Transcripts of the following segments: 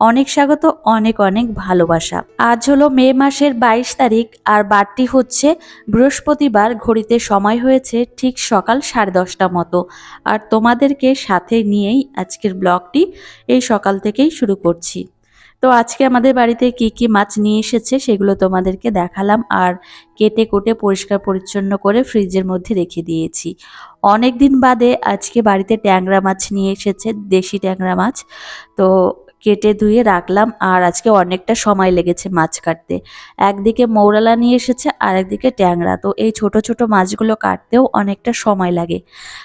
অনেক স্বাগত, অনেক অনেক ভালোবাসা। আজ হলো মে মাসের বাইশ তারিখ আর বারটি হচ্ছে বৃহস্পতিবার, ঘড়িতে সময় হয়েছে ঠিক সকাল সাড়ে দশটা মতো। আর তোমাদেরকে সাথে নিয়েই আজকের ব্লগটি এই সকাল থেকেই শুরু করছি। তো আজকে আমাদের বাড়িতে কি কি মাছ নিয়ে এসেছে সেগুলো তোমাদেরকে দেখালাম আর কেটে কুটে পরিষ্কার পরিচ্ছন্ন করে ফ্রিজের মধ্যে রেখে দিয়েছি। অনেক দিন বাদে আজকে বাড়িতে ট্যাংরা মাছ নিয়ে এসেছে, দেশি ট্যাংরা মাছ। তো কেটে ধুয়ে রাখলাম আর আজকে অনেকটা সময় লেগেছে মাছ কাটতে। একদিকে মৌরালা নিয়ে এসেছে আর একদিকে ট্যাংরা। তো এই ছোট ছোট মাছগুলো কাটতেও অনেকটা সময় লাগে।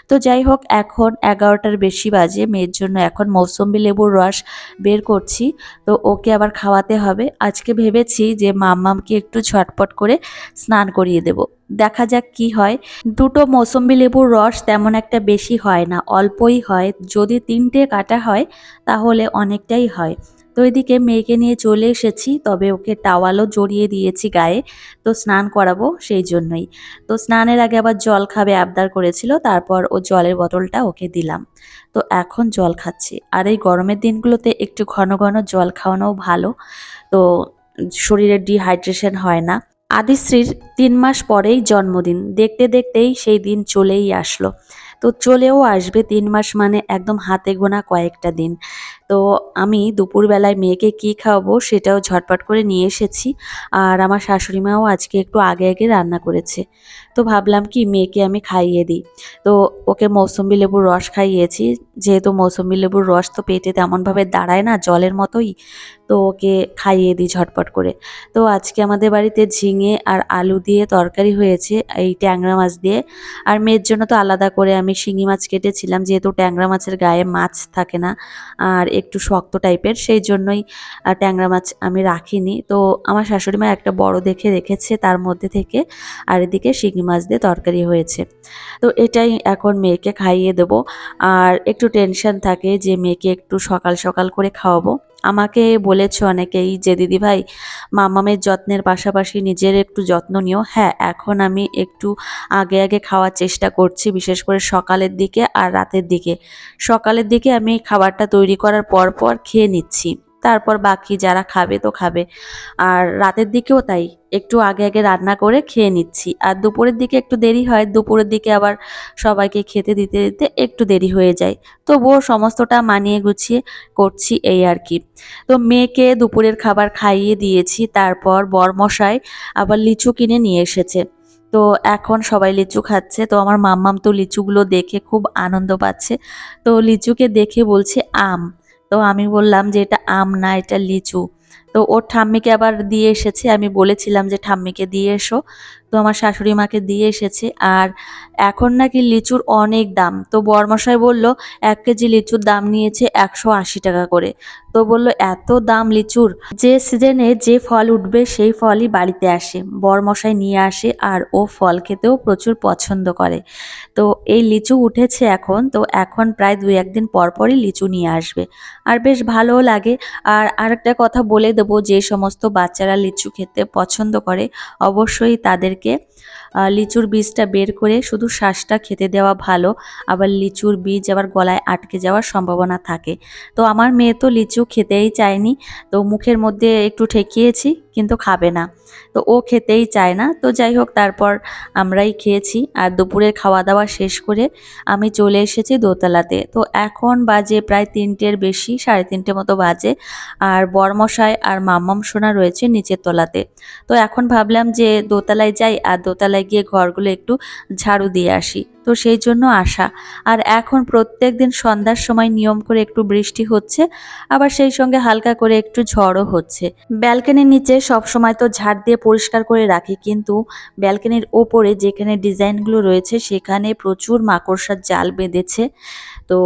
তো যাই হোক, এখন এগারোটার বেশি বাজে। মেয়ের জন্য এখন মৌসম্বি লেবুর রস বের করছি। তো ওকে আবার খাওয়াতে হবে। আজকে ভেবেছি যে মাম্মামকে একটু ঝটপট করে স্নান করিয়ে দেব। দেখা যাক কি হয়। দুটো মৌসম্বি লেবুর রস তেমন একটা বেশি হয় না, অল্পই হয়। যদি তিনটে কাটা হয়, তাহলে অনেকটাই হয়। তো এদিকে মেয়েকে নিয়ে চলে এসেছি, তবে ওকে টাওয়ালও জড়িয়ে দিয়েছি গায়ে। তো স্নান করাবো সেই জন্যই। তো স্নানের আগে আবার জল খাবে আবদার করেছিল, তারপর ও জলের বোতলটা ওকে দিলাম। তো এখন জল খাচ্ছে। আর এই গরমের দিনগুলোতে একটু ঘন ঘন জল খাওয়ানোও ভালো। তো শরীরের ডিহাইড্রেশন হয় না। আদিশ্রীর তিন মাস পরেই জন্মদিন। দেখতে দেখতেই সেই দিন চলেই আসলো। তো চলেও আসবে তিন মাস মানে একদম হাতে গোনা কয়েকটা দিন। তো আমি দুপুরবেলায় মেয়েকে কি খাওয়াবো সেটাও ঝটপট করে নিয়ে এসেছি। আর আমার শাশুড়ি মাও আজকে একটু আগে আগে রান্না করেছে। তো ভাবলাম কি মেয়েকে আমি খাইয়ে দিই। তো ওকে মৌসুম্বি লেবুর রস খাইয়েছি। যেহেতু মৌসুম্বি লেবুর রস তো পেটে তেমনভাবে দাঁড়ায় না, জলের মতোই, তো ওকে খাইয়ে দিই ঝটপট করে। তো আজকে আমাদের বাড়িতে ঝিঙে আর আলু দিয়ে তরকারি হয়েছে, এই ট্যাংরা মাছ দিয়ে। আর মেয়ের জন্য তো আলাদা করে আমি শিঙি মাছ কেটেছিলাম, যেহেতু ট্যাংরা মাছের গায়ে মাছ থাকে না। আর একটু শক্ত টাইপের, সেই জন্যই ট্যাংরা মাছ আমি রাখিনি। তো আমার শাশুড়ি মা একটা বড় দেখে রেখেছে তার মধ্যে থেকে, আর এদিকে শিঙি মাছ দিয়ে তরকারি হয়েছে। তো এটাই এখন মেয়েকে খাইয়ে দেবো। আর একটু টেনশন থাকে যে মেয়েকে একটু সকাল সকাল করে খাওয়াবো। আমাকে বলেছে অনেকেই যে, দিদি ভাই, মামামের যত্নের পাশাপাশি নিজের একটু যত্ন নিও। হ্যাঁ এখন আমি একটু আগে আগে খাওয়ার চেষ্টা করছি, বিশেষ করে সকালের দিকে আর রাতের দিকে। সকালের দিকে আমি খাবারটা তৈরি করার পর পর খেয়ে নিচ্ছি। তারপর বাকি যারা খাবে তো খাবে। আর রাতের দিকেও তাই, একটু আগে আগে রান্না করে খেয়ে নিচ্ছি। আর দুপুরের দিকে একটু দেরি হয়, দুপুরের দিকে আবার সবাইকে খেতে দিতে দিতে একটু দেরি হয়ে যায়। তবুও সমস্তটা মানিয়ে গুছিয়ে করছি এই আর কি। তো মেয়েকে দুপুরের খাবার খাইয়ে দিয়েছি, তারপর বরমশাই আবার লিচু কিনে নিয়ে এসেছে। তো এখন সবাই লিচু খাচ্ছে, তো আমার মাম্মাম তো লিচুগুলো দেখে খুব আনন্দ পাচ্ছে। তো লিচুকে দেখে বলছে আম। তো আমি বললাম যে এটা আম না এটা লিচু। তো ওর ঠাম্মিকে আবার দিয়ে এসেছে। আমি বলেছিলাম যে, ঠাম্মিকে দিয়ে এসো। তো আমার শাশুড়ি মাকে দিয়ে এসেছে। আর এখন নাকি লিচুর অনেক দাম। তো বরমশাই বলল, এক কেজি লিচুর দাম নিয়েছে একশো আশি টাকা করে। তো বলল, এত দাম লিচুর? যে সিজনে যে ফল উঠবে, সেই ফলই বাড়িতে আসে। বরমশাই নিয়ে আসে আর ও ফল খেতেও প্রচুর পছন্দ করে। তো এই লিচু উঠেছে এখন। তো এখন প্রায় দুই একদিন পর পরই লিচু নিয়ে আসবে। আর বেশ ভালোও লাগে। আর আরেকটা কথা বলে দেবো যে সমস্ত বাচ্চারা লিচু খেতে পছন্দ করে অবশ্যই তাদেরকে লিচুর বীজটা বের করে শুধু শ্বাসটা খেতে দেওয়া ভালো, আবার লিচুর বীজ আবার গলায় আটকে যাওয়ার সম্ভাবনা থাকে। তো আমার মেয়ে তো লিচু খেতেই চায়নি, তো মুখের মধ্যে একটু ঠেকিয়েছি, কিন্তু খাবে না। তো ও খেতেই চায় না, তো যাই হোক তারপর আমরাই খেয়েছি, আর দুপুরের খাওয়া দাওয়া শেষ করে আমি চলে এসেছি দোতলাতে। তো এখন বাজে প্রায় তিনটের বেশি, সাড়ে তিনটে মতো বাজে, আর বরমশাই আর মাম্মাম সোনা রয়েছে নিচের তলাতে। তো এখন ভাবলাম যে দোতলায় যাই, আর দোতলায় গিয়ে ঘরগুলো একটু ঝাড়ু দিয়ে আসি। তো সেই জন্য আসা আর এখন প্রত্যেক দিন সন্ধ্যার সময় নিয়ম করে একটু বৃষ্টি হচ্ছে, আবার সেই সঙ্গে হালকা করে একটু ঝড়ও হচ্ছে। ব্যালকনির নিচে সব সময় তো ঝাড় দিয়ে পরিষ্কার করে রাখি, কিন্তু ব্যালকনির ওপরে যেখানে ডিজাইনগুলো রয়েছে সেখানে প্রচুর মাকড়সার জাল বেঁধেছে। তো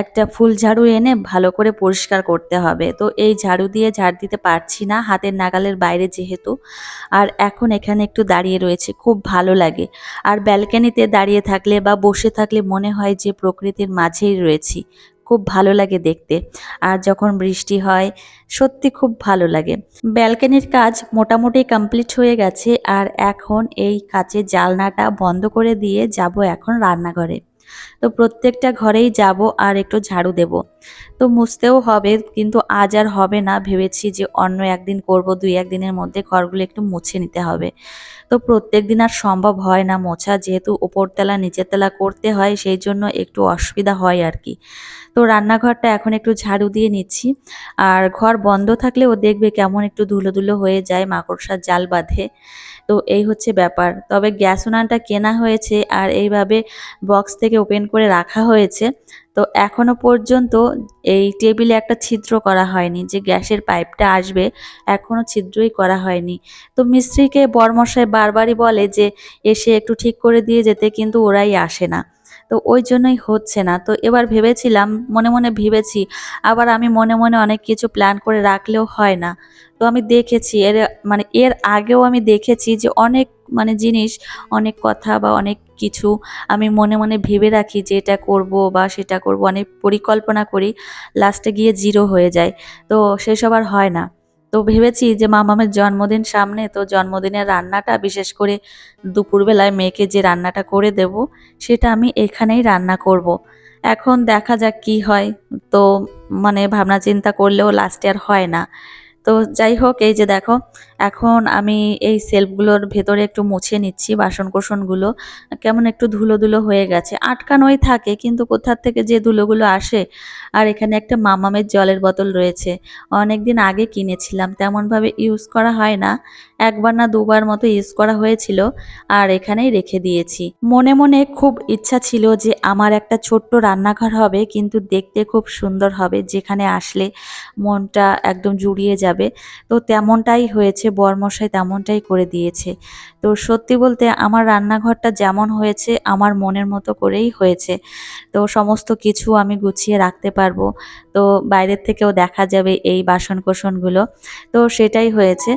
একটা ফুল ঝাড়ু এনে ভালো করে পরিষ্কার করতে হবে। তো এই ঝাড়ু দিয়ে ঝাড় দিতে পারছি না, হাতের নাগালের বাইরে যেহেতু। আর এখন এখানে একটু দাঁড়িয়ে রয়েছে, খুব ভালো লাগে। আর ব্যালকনিতে দাঁড়িয়ে থাকলে বা বসে থাকলে মনে হয় যে প্রকৃতির মাঝেই রয়েছি। খুব ভালো লাগে দেখতে। আর যখন বৃষ্টি হয়, সত্যি খুব ভালো লাগে। ব্যালকানির কাজ মোটামুটি কমপ্লিট হয়ে গেছে, আর এখন এই কাচের জালনাটা বন্ধ করে দিয়ে যাব এখন রান্নাঘরে। তো প্রত্যেকটা ঘরেই যাব আর একটু ঝাড়ু দেব। তো মুছতেও হবে, কিন্তু আজ আর হবে না। ভেবেছি যে অন্য একদিন করব, দুই একদিনের মধ্যে ঘরগুলো একটু মুছে নিতে হবে। তো প্রত্যেক দিন আর সম্ভব হয় না মোছা, যেহেতু ওপরতলা নিচের তলা করতে হয়, সেই জন্য একটু অসুবিধা হয় আর কি। তো রান্নাঘরটা এখন একটু ঝাড়ু দিয়ে নিচ্ছি। আর ঘর বন্ধ থাকলেও দেখবে কেমন একটু ধুলো ধুলো হয়ে যায়, মাকড়সার জাল বাঁধে। তো এই হচ্ছে ব্যাপার। তবে গ্যাস উনানটা কেনা হয়েছে আর এইভাবে বক্স থেকে ওপেন করে রাখা হয়েছে। তো এখনও পর্যন্ত এই টেবিলে একটা ছিদ্র করা হয়নি যে গ্যাসের পাইপটা আসবে, এখনও ছিদ্রই করা হয়নি। তো মিস্ত্রিকে বরমশাই বারবারই বলে যে এসে একটু ঠিক করে দিয়ে যেতে কিন্তু ওরাই আসে না। তো ওই জন্যই হচ্ছে না। তো এবার ভেবেছিলাম, মনে মনে ভেবেছি, আবার আমি মনে মনে অনেক কিছু প্ল্যান করে রাখলেও হয় না। তো আমি দেখেছি, এর মানে এর আগেও আমি দেখেছি যে অনেক মানে জিনিস, অনেক কথা বা অনেক কিছু আমি মনে মনে ভেবে রাখি যে এটা করব বা সেটা করব। অনেক পরিকল্পনা করি লাস্টে গিয়ে জিরো হয়ে যায়। তো সেসব আর হয় না। তো ভেবেছি যে মামামের জন্মদিন সামনে, তো জন্মদিনের রান্নাটা বিশেষ করে দুপুরবেলায় মেয়েকে যে রান্নাটা করে দেব, সেটা আমি এখানেই রান্না করব। এখন দেখা যাক কি হয় তো মানে ভাবনা চিন্তা করলেও লাস্ট ইয়ার হয় না তো যাই হোক, এই যে দেখো, এখন আমি এই সেলফগুলোর ভেতরে একটু মুছে নিচ্ছি বাসন কোসনগুলো কেমন একটু ধুলো ধুলো হয়ে গেছে। আটকানোই থাকে, কিন্তু কোথার থেকে যে ধুলোগুলো আসে। আর এখানে একটা মামামের জলের বোতল রয়েছে। অনেক দিন আগে কিনেছিলাম, তেমনভাবে ইউজ করা হয় না। একবার না দুবার মতো ইউজ করা হয়েছিল আর এখানেই রেখে দিয়েছি। মনে মনে খুব ইচ্ছা ছিল যে আমার একটা ছোট্ট রান্নাঘর হবে, কিন্তু দেখতে খুব সুন্দর হবে, যেখানে আসলে মনটা একদম জুড়িয়ে যাবে। তো তেমনটাই হয়েছে, বরমশাই তেমনটাই করে দিয়েছে। তো সত্যি বলতে আমার রান্নাঘরটা যেমন হয়েছে, আমার মনের মতো করেই হয়েছে। তো সমস্ত কিছু আমি গুছিয়ে রাখতে পারব। তো বাইরের থেকেও দেখা যাবে এই বাসন কোসনগুলো তো সেটাই হয়েছে।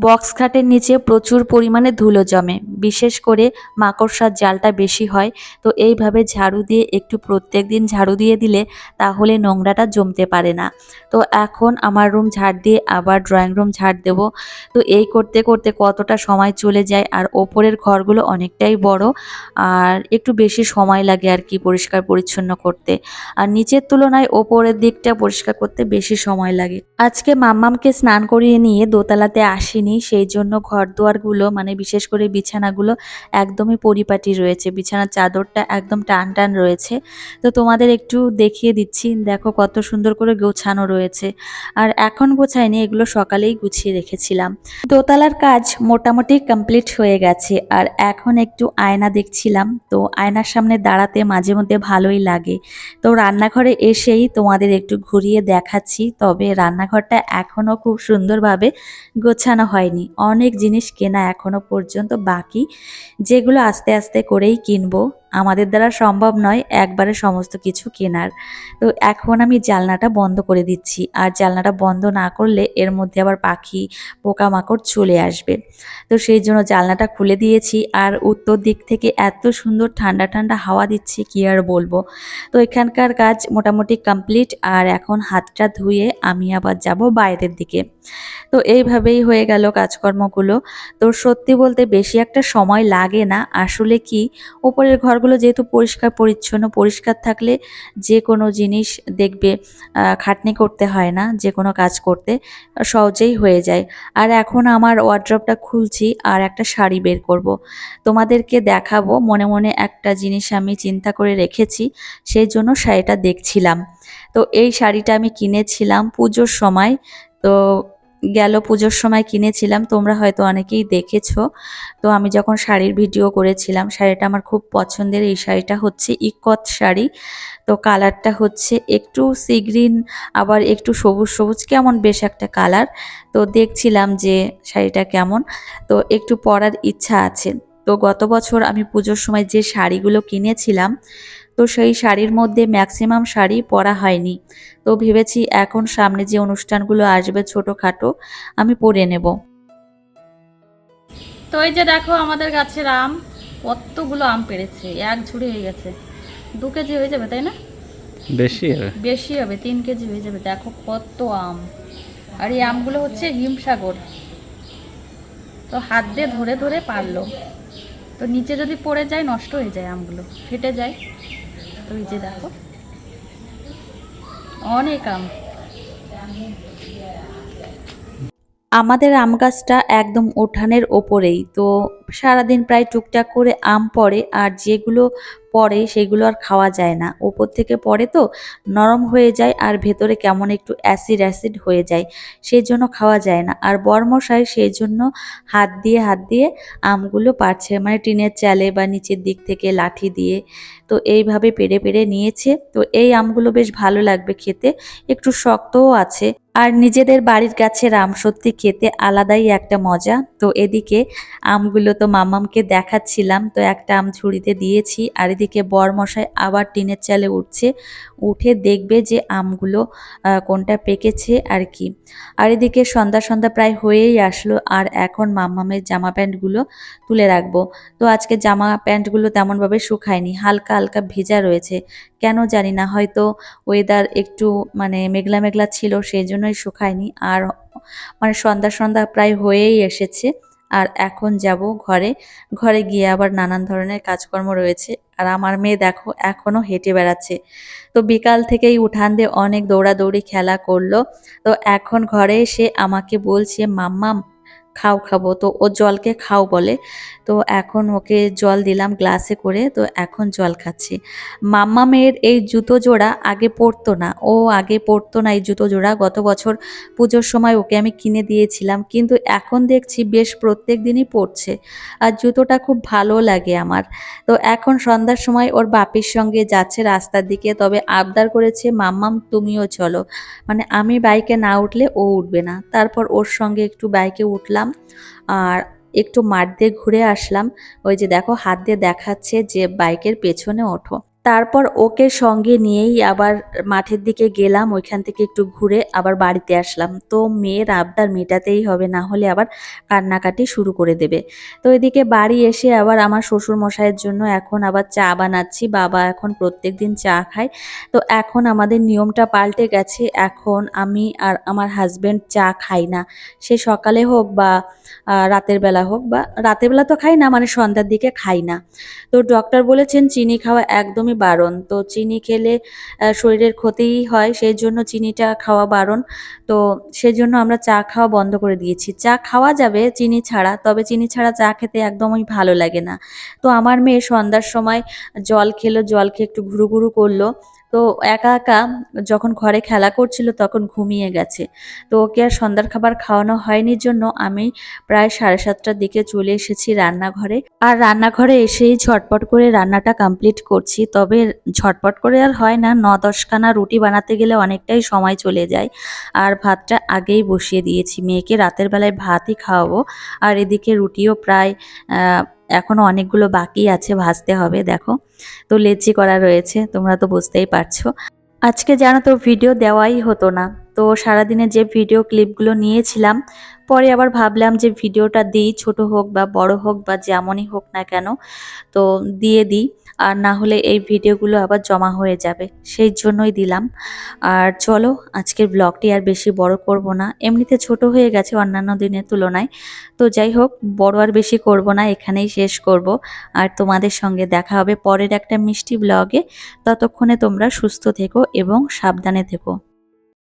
বক্স খাটের নিচে প্রচুর পরিমাণে ধুলো জমে। বিশেষ করে মাকড়সার জালটা বেশি হয়, তো এইভাবে ঝাড়ু দিয়ে একটু প্রত্যেক দিন ঝাড়ু দিয়ে দিলে তাহলে নোংরাটা জমতে পারে না। তো এখন আমার রুম ঝাড় দিয়ে আবার ড্রয়িং রুম ঝাড় দেব। তো এই করতে করতে কতটা সময় চলে যায় আর ওপরের ঘরগুলো অনেকটাই বড় আর একটু বেশি সময় লাগে আর কি পরিষ্কার পরিচ্ছন্ন করতে। আর নিচের তুলনায় ওপরের দিকটা পরিষ্কার করতে বেশি সময় লাগে। আজকে মাম্মামকে স্নান করিয়ে নিয়ে দোতলাতে আসিনি, সেই জন্য ঘর দুয়ারগুলো মানে বিশেষ করে বিছানাগুলো একদমই পরিপাটি রয়েছে। বিছানার চাদরটা একদম টান টান রয়েছে। তো তোমাদের একটু দেখিয়ে দিচ্ছি। দেখো কত সুন্দর করে গোছানো রয়েছে। আর এখন গোছাইনি এগুলো সকালেই গুছিয়ে রেখেছিলাম। দোতলার কাজ মোটামুটি কমপ্লিট হয়ে গেছে। আর এখন একটু আয়না দেখছিলাম। তো আয়নার সামনে দাঁড়াতে মাঝে মধ্যে ভালোই লাগে। তো রান্নাঘরে এসেই তোমাদের একটু ঘুরিয়ে দেখাচ্ছি। তবে রান্নাঘরটা এখনও খুব সুন্দরভাবে গোছানো হয়নি। অনেক জিনিস কেনা এখনও পর্যন্ত বাকি যেগুলো আস্তে আস্তে করেই কিনবো। আমাদের দ্বারা সম্ভব নয় একবারে সমস্ত কিছু কেনার। তো এখন আমি জালনাটা বন্ধ করে দিচ্ছি। আর জালনাটা বন্ধ না করলে এর মধ্যে আবার পাখি, পোকামাকড় চলে আসবে। তো সেই জন্য জালনাটা খুলে দিয়েছি। আর উত্তর দিক থেকে এত সুন্দর ঠান্ডা ঠান্ডা হাওয়া দিচ্ছে, কি আর বলব? তো এখানকার কাজ মোটামুটি কমপ্লিট। আর এখন হাতটা ধুয়ে আমি আবার যাব বাইরের দিকে। তো এইভাবেই হয়ে গেল কাজকর্মগুলো। তো সত্যি বলতে বেশি একটা সময় লাগে না। আসলে কি? উপরের ঘর ঘরগুলো যেহেতু পরিষ্কার, পরিচ্ছন্ন, পরিষ্কার থাকলে যে কোনো জিনিস দেখবে খাটনি করতে হয় না, যে কোনো কাজ করতে সহজেই হয়ে যায় আর এখন আমার ওয়ার্ড্রপটা খুলছি আর একটা শাড়ি বের করব। তোমাদেরকে দেখাবো, মনে মনে একটা জিনিস আমি চিন্তা করে রেখেছি, সেই জন্য শাড়িটা দেখছিলাম তো এই শাড়িটা আমি কিনেছিলাম পুজোর সময়, তো গেল পুজোর সময় কিনেছিলাম, তোমরা হয়তো অনেকেই দেখেছ। তো আমি যখন শাড়ির ভিডিও করেছিলাম, শাড়িটা আমার খুব পছন্দের, এই শাড়িটা হচ্ছে ইকত শাড়ি। তো কালারটা হচ্ছে একটু সি গ্রিন, আবার একটু সবুজ সবুজ, কেমন বেশ একটা কালার। তো দেখছিলাম যে শাড়িটা কেমন। তো একটু পরার ইচ্ছা আছে। তো গত বছর আমি পুজোর সময় যে শাড়িগুলো কিনেছিলাম তো সেই শাড়ির মধ্যে ম্যাক্সিমাম শাড়ি পরা হয়নি। তো ভেবেছি এখন সামনে যে অনুষ্ঠানগুলো আসবে ছোটোখাটো আমি পরে নেব। তো এই যে দেখো আমাদের গাছের আম কতগুলো আম পেড়েছে এক ঝুড়ি হয়ে গেছে। দু কেজি হয়ে যাবে তাই না? বেশি হবে। বেশি হবে তিন কেজি হয়ে যাবে। দেখো কত আম। আর এই আমগুলো হচ্ছে হিমসাগর তো হাত দিয়ে ধরে ধরে পারল। তো নিচে যদি পড়ে যায় নষ্ট হয়ে যায় আমগুলো ফেটে যায়। এই যে দেখো। অনেক আম। আমাদের আম গাছটা একদম উঠানের ওপরেই, তো সারাদিন প্রায় টুকটাক করে আম পড়ে, আর যেগুলো পড়ে সেগুলো আর খাওয়া যায় না। ওপর থেকে পড়ে তো নরম হয়ে যায় আর ভেতরে কেমন একটু অ্যাসিড অ্যাসিড হয়ে যায় সেই জন্য খাওয়া যায় না। আর বর্মশাই সেই জন্য হাত দিয়ে হাত দিয়ে আমগুলো পারছে মানে টিনের চালে বা নিচের দিক থেকে লাঠি দিয়ে, তো এইভাবে পেরে পেরে নিয়েছে। তো এই আমগুলো বেশ ভালো লাগবে খেতে, একটু শক্তও আছে। আর নিজেদের বাড়ির গাছের আম সত্যি খেতে আলাদাই একটা মজা। তো এদিকে আমগুলো তো মামামকে দেখাচ্ছিলাম, তো একটা আম ঝুড়িতে দিয়েছি, আর এদিকে বরমশাই আবার টিনের চালে উঠছে, উঠে দেখবে যে আমগুলো কোনটা পেকেছে আর কি। আর এদিকে সন্ধ্যা সন্ধ্যা প্রায় হয়েই আসলো, আর এখন মাম্মামের জামা প্যান্টগুলো তুলে রাখব। তো আজকে জামা প্যান্টগুলো তেমনভাবে শুকায়নি, হালকা হালকা ভেজা রয়েছে। কেন জানি না, হয়তো ওয়েদার একটু মানে মেঘলা মেঘলা ছিল, সেই জন্যই শুকায়নি। আর মানে সন্ধ্যা সন্ধ্যা প্রায় হয়েই এসেছে। আর এখন যাব ঘরে। ঘরে গিয়ে আবার নানান ধরনের কাজকর্ম রয়েছে। আর আমার মেয়ে দেখো এখনও হেঁটে বেড়াচ্ছে। তো বিকাল থেকেই উঠান দিয়ে অনেক দৌড়াদৌড়ি খেলা করল। তো এখন ঘরে এসে আমাকে বলছে, মাম্মাম খাও খাব। তো ও জলকে খাও বলে। তো এখন ওকে জল দিলাম গ্লাসে করে। তো এখন জল খাচ্ছি। মাম্মা মেয়ের এই জুতো জোড়া আগে পরতো না। ও আগে পরতো না এই জুতো জোড়া। গত বছর পুজোর সময় ওকে আমি কিনে দিয়েছিলাম। কিন্তু এখন দেখছি বেশ প্রত্যেক দিনই পরছে। আর জুতোটা খুব ভালো লাগে আমার। তো এখন সন্ধ্যার সময় ওর বাপির সঙ্গে যাচ্ছে রাস্তার দিকে। তবে আবদার করেছে, মাম্মাম, তুমিও চলো। মানে আমি বাইকে না উঠলে ও উঠবে না। তারপর ওর সঙ্গে একটু বাইকে উঠলাম। আর একটু মাঠ দিয়ে ঘুরে আসলাম। ওই যে দেখো, হাত দিয়ে দেখাচ্ছে যে বাইকের পেছনে ওঠো। তারপর ওকে সঙ্গে নিয়েই আবার মাঠের দিকে গেলাম, ওইখান থেকে একটু ঘুরে আবার বাড়িতে আসলাম। তো মেয়ের আবদার মেটাতেই হবে, না হলে আবার কান্নাকাটি শুরু করে দেবে। তো এদিকে বাড়ি এসে আবার আমার শ্বশুর মশাইয়ের জন্য এখন আবার চা বানাচ্ছি, বাবা এখন প্রত্যেক দিন চা খায়। তো এখন আমাদের নিয়মটা পাল্টে গেছে, এখন আমি আর আমার হাজবেন্ড চা খাই না। সে সকালে হোক বা রাতের বেলা হোক বা, রাতের বেলা তো খাই না মানে সন্ধ্যার দিকে খাই না। তো ডক্টর বলেছেন, চিনি খাওয়া একদমই বারণ। তো চিনি খেলে শরীরের ক্ষতিই হয় সেই জন্য চিনিটা খাওয়া বারণ। তো সেই জন্য আমরা চা খাওয়া বন্ধ করে দিয়েছি। চা খাওয়া যাবে চিনি ছাড়া, তবে চিনি ছাড়া চা খেতে একদমই ভালো লাগে না। তো আমার মেয়ে সন্ধ্যার সময় জল খেলো, জল খেয়ে একটু ঘুরু ঘুরু করল। তো একা একা যখন ঘরে খেলা করছিল তখন ঘুমিয়ে গেছে। তো ওকে আর সন্ধ্যার খাবার খাওয়ানো হয়নি জন্য আমি প্রায় সাড়ে সাতটার দিকে চলে এসেছি রান্নাঘরে। আর রান্নাঘরে এসেই ঝটপট করে রান্নাটা কমপ্লিট করছি। তবে ঝটপট করে আর হয় না ন দশখানা রুটি বানাতে গেলে অনেকটাই সময় চলে যায়। আর ভাতটা আগেই বসিয়ে দিয়েছি। মেয়েকে রাতের বেলায় ভাতই খাওয়াবো। আর এদিকে রুটিও প্রায় আহ, এখনও অনেকগুলো বাকি আছে ভাজতে হবে দেখো। তো লেচি করা রয়েছে তোমরা তো বুঝতেই পারছ। আজকে যেন তো ভিডিও দেওয়াই হতো না। তো সারাদিনে যে ভিডিও ক্লিপগুলো নিয়েছিলাম, পরে আবার ভাবলাম যে ভিডিওটা দিই, ছোট হোক বা বড় হোক বা যেমনই হোক না কেন, তো দিয়ে দিই। আর না হলে এই ভিডিওগুলো আবার জমা হয়ে যাবে, সেই জন্যই দিলাম। আর চলো, আজকের ব্লগটি আর বেশি বড় করব না। এমনিতে ছোট হয়ে গেছে অন্যান্য দিনের তুলনায়। তো যাই হোক, বড় আর বেশি করব না, এখানেই শেষ করব। আর তোমাদের সঙ্গে দেখা হবে পরের একটা মিষ্টি ব্লগে ততক্ষণে তোমরা সুস্থ থেকো এবং সাবধানে থেকো।